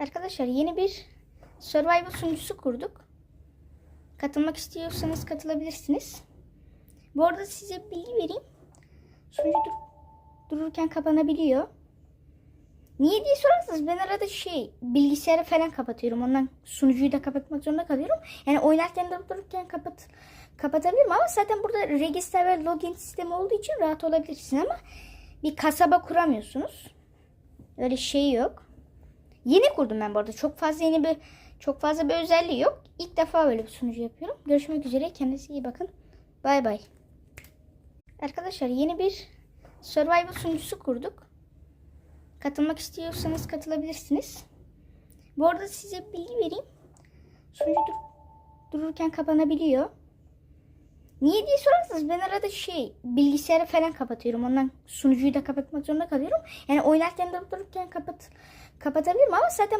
Arkadaşlar yeni bir survival sunucusu kurduk. Katılmak istiyorsanız katılabilirsiniz. Bu arada size bilgi vereyim. Sunucu dur- dururken kapanabiliyor. Niye diye sorarsanız ben arada şey bilgisayarı falan kapatıyorum. Ondan sunucuyu da kapatmak zorunda kalıyorum. Yani oynarken durup dururken kapat kapatabilirim ama zaten burada register ve login sistemi olduğu için rahat olabilirsiniz ama bir kasaba kuramıyorsunuz. Öyle şey yok. Yeni kurdum ben bu arada. Çok fazla yeni bir çok fazla bir özelliği yok. İlk defa böyle bir sunucu yapıyorum. Görüşmek üzere. Kendinize iyi bakın. Bay bay. Arkadaşlar yeni bir survival sunucusu kurduk. Katılmak istiyorsanız katılabilirsiniz. Bu arada size bilgi vereyim. Sunucu dur- dururken kapanabiliyor. Niye diye sorarsanız ben arada şey bilgisayarı falan kapatıyorum. Ondan sunucuyu da kapatmak zorunda kalıyorum. Yani oynarken durup dururken kapat kapatabilirim ama zaten